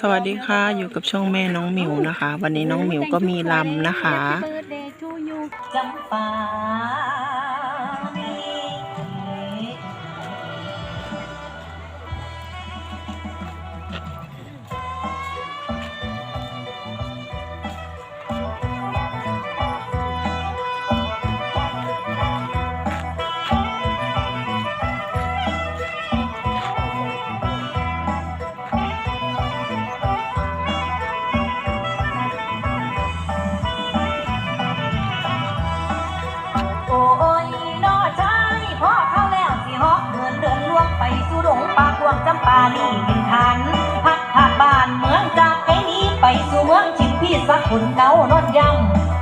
สวัสดีค่ะอยู่กับช่องแม่น้องหมิวนะคะ วันนี้น้องหมิวก็มีลำนะคะ หันพักผ่าบ้านเมืองจากไกลนี้ไปสู่เมืองชิมพี่สักขุนเกานอนยัง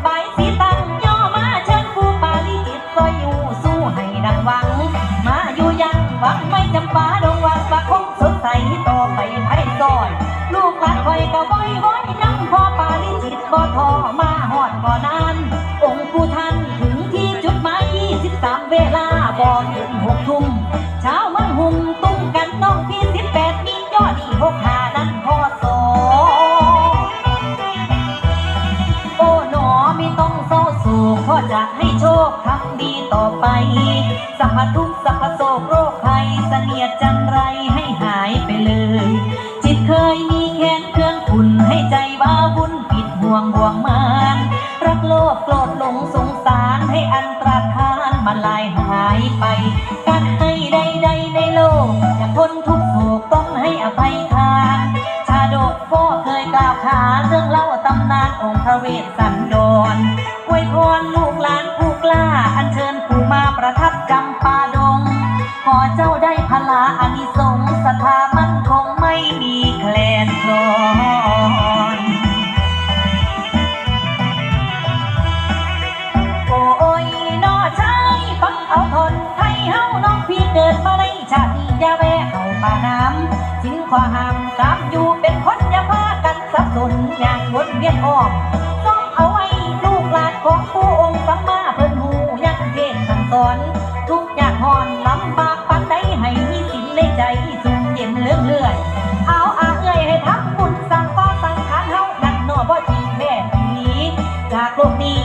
ใบสีตั้งย่อมาเชิญผู้ปาลิจิตซอยอยู่สู้ให้ดังหวัง มาอยู่ยังหวังไม่จำปาดงวังว่าคงสดใสต่อไปไพ่ซอย ลูกหลานคอยก็ว้อยว้อยนั่งพอปาลิจิตบ่ทอมาหอดบ่นาน จะให้โชคทำดีต่อไป สัพพทุกสัพพโศกโรคภัยเสนียดจันไรให้หายไปเลย จิตเคยมีแค้นเครื่องขุนให้ใจว้าวุ่นปิดห่วงห่วงมานรักโลภโกรธหลงสงสารให้อันตรธานมันลายหายไป การให้ใดๆในโลกอย่าทนทุก เอาป่าน้ำสิ่งขอห้ามสามอยู่เป็นคนอย่าพากันสับสนอย่างวนเวียนอ้อมต้องเอาไว้ลูกหลานของผู้องค์สัมมาเพิ่นหูยังเทศน์สั่งสอน ทุกอย่างหอนลำบากปานใดให้มีสิ่งในใจสูงเย็นเลื่องเลื่อยเอาอาเอ้ยให้ทำบุญสั่งก็สั่งขานเฮานักหนอบ่จริงแม่ผีจากโลกนี้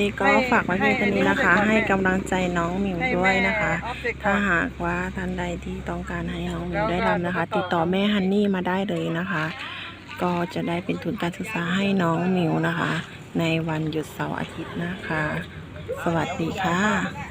นี้ก็ฝากไว้เพียงเท่านี้นะคะ ให้กำลังใจน้องหมิวด้วยนะคะ ถ้าหากว่าท่านใดที่ต้องการให้น้องหมิวได้รำนะคะ ติดต่อแม่ฮันนี่มาได้เลยนะคะ ก็จะได้เป็นทุนการศึกษาให้น้องหมิวนะคะ ในวันหยุดเสาร์อาทิตย์นะคะ สวัสดีค่ะ